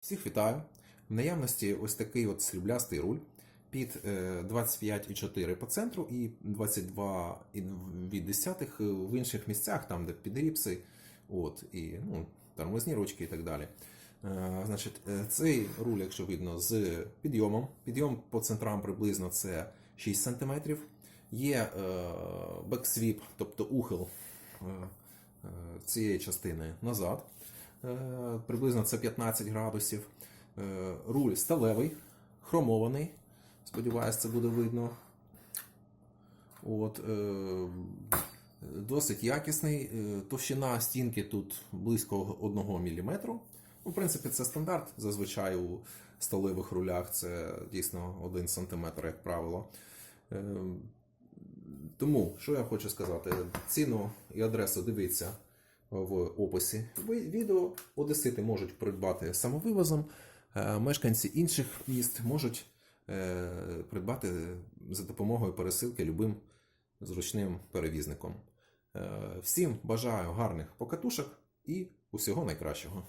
Всіх вітаю! В наявності ось такий от сріблястий руль під е, 25,4 по центру і 22,2 в інших місцях, там де підріпси, от, і ну, тормозні ручки і так далі. Е, Значить, е, цей руль, якщо видно, з підйомом. Підйом по центрам приблизно це 6 см. Є е, бексвіп, тобто ухил е, е, цієї частини назад. Е, Приблизно це 15 градусів. Е, Руль сталевий, хромований. Сподіваюсь, це буде видно. От, е, досить якісний. Товщина стінки тут близько 1 мм. Ну, в принципі, це стандарт. Зазвичай у сталевих рулях це дійсно 1 см, як правило. Тому, що я хочу сказати, ціну і адресу дивіться в описі відео. Одесити можуть придбати самовивозом, е, мешканці інших міст можуть е, придбати за допомогою пересилки любим зручним перевізником. Е, Всім бажаю гарних покатушок і усього найкращого.